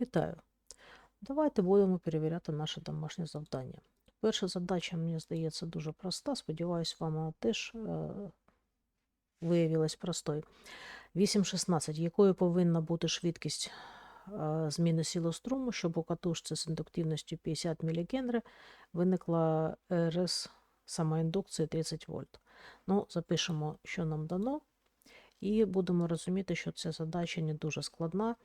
Вітаю! Давайте будемо перевіряти наше домашнє завдання. Перша задача, мені здається, дуже проста. Сподіваюсь, вам вона теж е, виявилась простою. 8.16. Якою повинна бути швидкість е, зміни сили струму, щоб у катушці з індуктивністю 50 мілігенри виникла РС самоіндукції 30 вольт. Ну, запишемо, що нам дано, і будемо розуміти, що ця задача не дуже складна.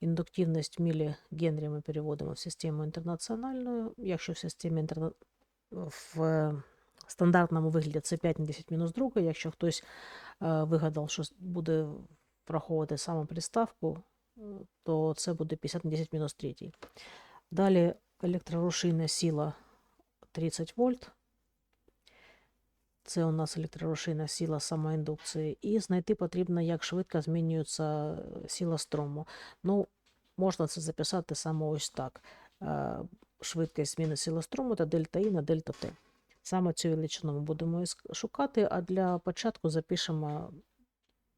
Індуктивність мілі Генрі ми переводимо в систему інтернаціональну. Якщо в системі інтерна... в стандартному вигляді це 5 на 10 мінус 2, якщо хтось е, вигадав, що буде враховувати саме приставку, е, то це буде 50 на 10 мінус 3. Далі електрорушійна сила 30 вольт. Це у нас електрорушійна сила самоіндукції. І знайти потрібно, як швидко змінюється е, сила струму. Ну, можна це записати саме ось так. Е, Швидкість зміни сили струму та дельта І на дельта Т. Саме цю величину ми будемо шукати, а для початку запишемо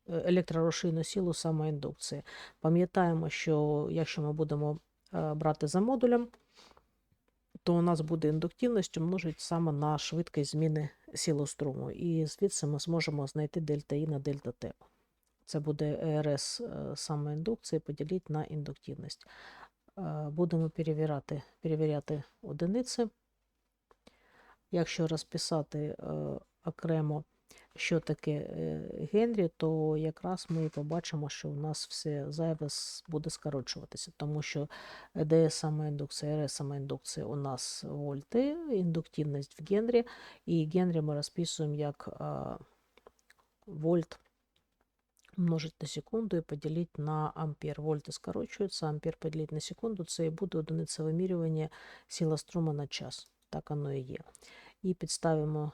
е, електрорушійну силу самоіндукції. Пам'ятаємо, що якщо ми будемо брати за модулем, то у нас буде індуктивність умножить саме на швидкість зміни сілоструму. І звідси ми зможемо знайти дельта І на дельта Т. Це буде РС е, саме індукції поділіть на індуктивність. Е, Будемо перевіряти, перевіряти одиниці. Якщо розписати е, окремо, що таке е, Генрі, то якраз ми побачимо, що у нас все зайве буде скорочуватися, тому що ДС саме індукція, РС саме індукція у нас вольти, індуктивність в Генрі, і Генрі ми розписуємо як вольт умножить на секунду і поділити на ампер. Вольти скорочуються, ампер поділити на секунду, це і буде одиниця вимірювання сила струму на час. Так воно і є. І підставимо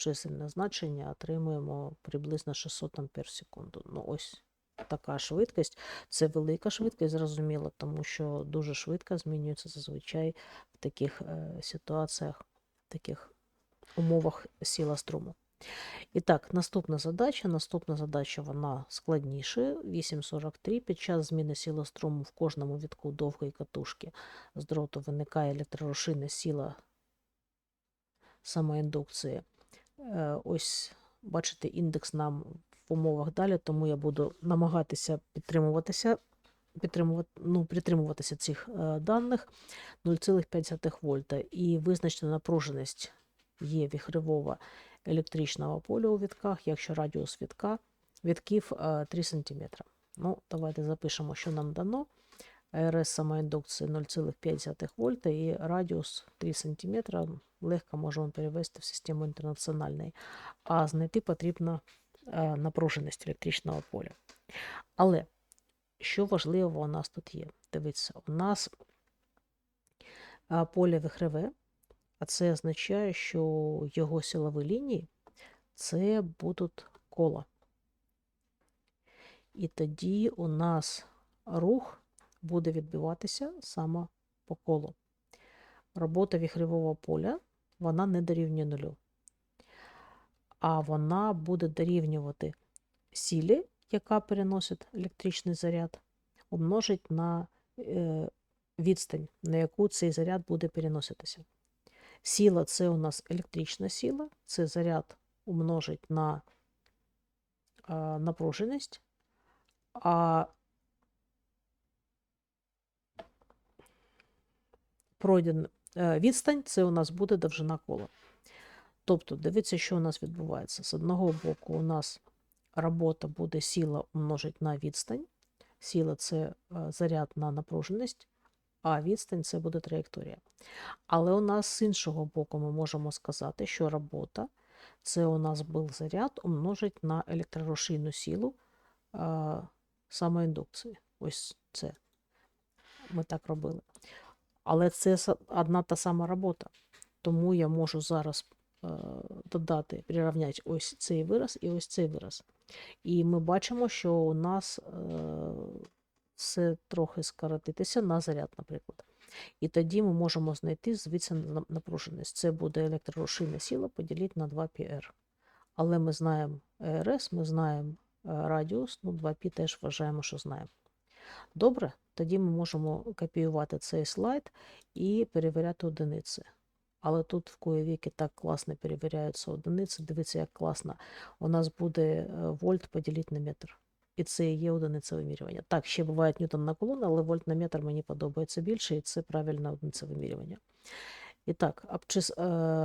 чисельне значення, отримуємо приблизно 600 ампер в секунду. Ну ось така швидкість. Це велика швидкість, зрозуміло, тому що дуже швидко змінюється зазвичай в таких е, ситуаціях, в таких умовах сила струму. І так, наступна задача. Наступна задача вона складніша. 8.43. Під час зміни сили струму в кожному вітку довгої катушки з дроту виникає електрорушійна сила самоіндукції. Е, Ось, бачите, індекс нам в умовах далі, тому я буду намагатися підтримуватися, підтримувати, ну, притримуватися цих е, даних 0,5 вольта. І визначена напруженість є віхривого електричного поля у вітках, якщо радіус вітка вітків е, 3 см. Ну, давайте запишемо, що нам дано. РС самоіндукції 0,5 вольта і радіус 3 см. Легко можемо перевести в систему інтернаціональної. А знайти потрібно е, напруженість електричного поля. Але що важливо у нас тут є? Дивіться, у нас е, поле вихреве, а це означає, що його силові лінії це будуть кола. І тоді у нас рух буде відбиватися саме по колу. Робота віхревого поля вона не дорівнює нулю. А вона буде дорівнювати силі, яка переносить електричний заряд, умножить на е, відстань, на яку цей заряд буде переноситися. Сила це у нас електрична сила, це заряд умножить на е, напруженість, а пройден відстань це у нас буде довжина кола. Тобто, дивіться, що у нас відбувається. З одного боку, у нас робота буде сила умножить на відстань. Сила це е, заряд на напруженість, а відстань це буде траєкторія. Але у нас з іншого боку ми можемо сказати, що робота це у нас був заряд умножить на електрорушійну силу самоіндукції. Ось це. Ми так робили. Але це одна та сама робота. Тому я можу зараз е, додати, прирівняти ось цей вираз і ось цей вираз. І ми бачимо, що у нас е, це трохи скоротитися на заряд, наприклад. І тоді ми можемо знайти звідси напруженість. Це буде електрорушійна сила поділити на 2πr. Але ми знаємо РС, ми знаємо е, радіус, ну 2π теж вважаємо, що знаємо. Добре, тоді ми можемо копіювати цей слайд і перевіряти одиниці. Але тут в Куєвіки так класно перевіряються одиниці. Дивіться, як класно. У нас буде е, вольт поділити на метр. І це є одиниця вимірювання. Так, ще буває ньютон на кулон, але вольт на метр мені подобається більше, і це правильна одиниця вимірювання. І так, е,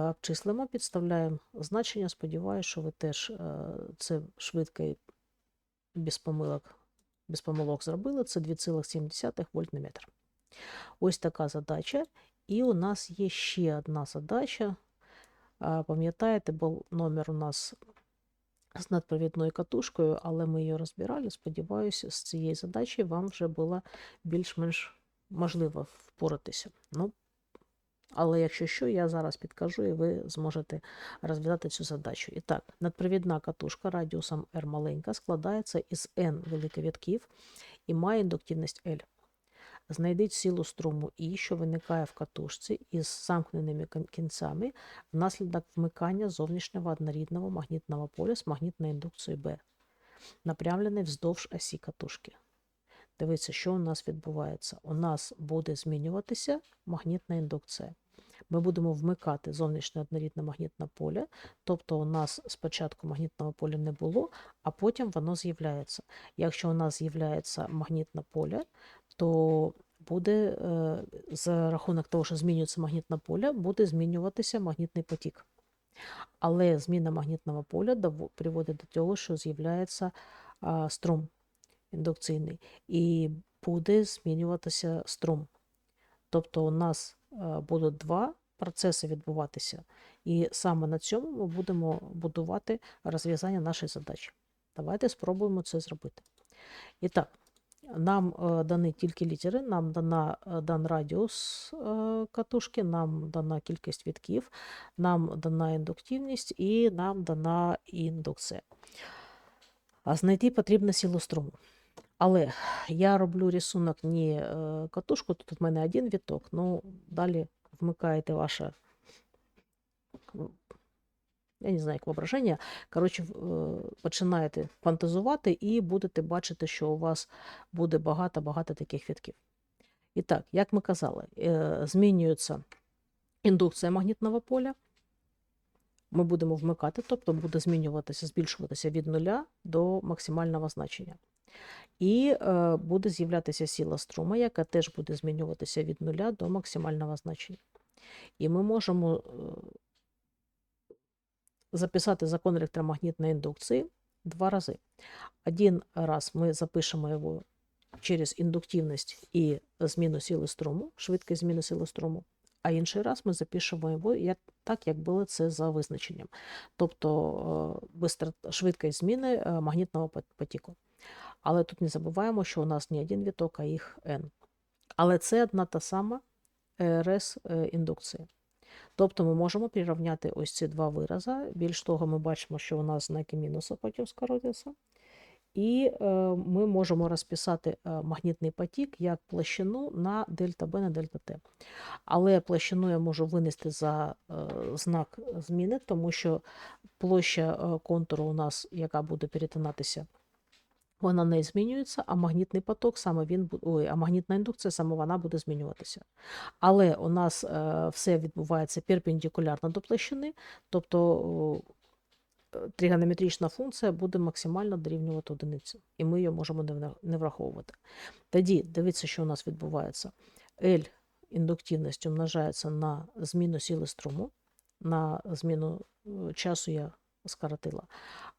обчислимо, підставляємо значення. Сподіваюся, що ви теж е, це швидко і без помилок, без помилок зробили. Це 2,7 вольт на метр. Ось така задача. І у нас є ще одна задача. Пам'ятаєте, був номер у нас з надпровідною катушкою, але ми її розбирали. Сподіваюся, з цієї задачі вам вже було більш-менш можливо впоратися. Ну, але якщо що, я зараз підкажу, і ви зможете розв'язати цю задачу. І так, надпровідна катушка радіусом R маленька складається із N великовітків і має індуктивність L. Знайдіть силу струму І, що виникає в катушці із замкненими кінцями внаслідок вмикання зовнішнього однорідного магнітного поля з магнітною індукцією B, напрямлений вздовж осі катушки. Дивіться, що у нас відбувається. У нас буде змінюватися магнітна індукція. Ми будемо вмикати зовнішнє однорідне магнітне поле, тобто у нас спочатку магнітного поля не було, а потім воно з'являється. Якщо у нас з'являється магнітне поле, то буде е, за рахунок того, що змінюється магнітне поле, буде змінюватися магнітний потік. Але зміна магнітного поля приводить до того, що з'являється струм індукційний, і буде змінюватися струм. Тобто у нас е, будуть два процеси відбуватися, і саме на цьому ми будемо будувати розв'язання нашої задачі. Давайте спробуємо це зробити. І так, нам е, дані тільки літери, нам дана, е, дан радіус катушки, нам дана кількість вітків, нам дана індуктивність і нам дана індукція. А знайти потрібно силу струму. Але я роблю рисунок не е, катушку, тут у мене один віток, ну далі вмикаєте ваше, я не знаю, як воображення. Коротше, е, починаєте фантазувати і будете бачити, що у вас буде багато-багато таких вітків. І так, як ми казали, е, змінюється індукція магнітного поля. Ми будемо вмикати, тобто буде змінюватися, збільшуватися від нуля до максимального значення. І е, буде з'являтися сила струма, яка теж буде змінюватися від нуля до максимального значення. І ми можемо е, записати закон електромагнітної індукції два рази. Один раз ми запишемо його через індуктивність і зміну сили струму, швидкість зміни сили струму, а інший раз ми запишемо його як, так, як було це за визначенням. Тобто е, швидкість зміни магнітного потіку. Але тут не забуваємо, що у нас не один віток, а їх n. Але це одна та сама РС індукція. Тобто ми можемо прирівняти ось ці два вирази. Більш того, ми бачимо, що у нас знаки мінуса потім скоротяться. І е, ми можемо розписати е, магнітний потік як площину на дельта Б на дельта Т. Але площину я можу винести за е, знак зміни, тому що площа е, контуру у нас, яка буде перетинатися, вона не змінюється, а магнітний поток саме він ой, а магнітна індукція саме вона буде змінюватися. Але у нас е, все відбувається перпендикулярно до площини, тобто е, тригонометрична функція буде максимально дорівнювати одиниці, і ми її можемо не не враховувати. Тоді дивіться, що у нас відбувається. L індуктивність умножається на зміну сили струму, на зміну е, часу я скоротила.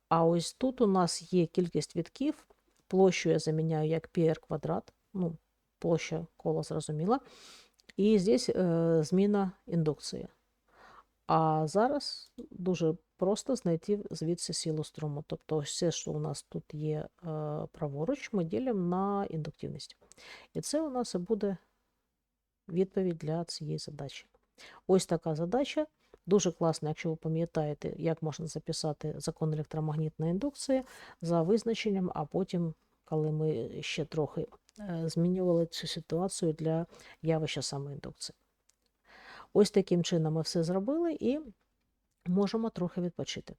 А ось тут у нас є кількість вітків, площу я заміняю як πr квадрат, ну, площа кола зрозуміла. І здесь е, зміна індукції. А зараз дуже просто знайти звідси силу струму. Тобто все, що у нас тут є е, праворуч, ми ділимо на індуктивність. І це у нас буде відповідь для цієї задачі. Ось така задача. Дуже класно, якщо ви пам'ятаєте, як можна записати закон електромагнітної індукції за визначенням, а потім, коли ми ще трохи е, змінювали цю ситуацію для явища самоіндукції. Ось таким чином ми все зробили і можемо трохи відпочити.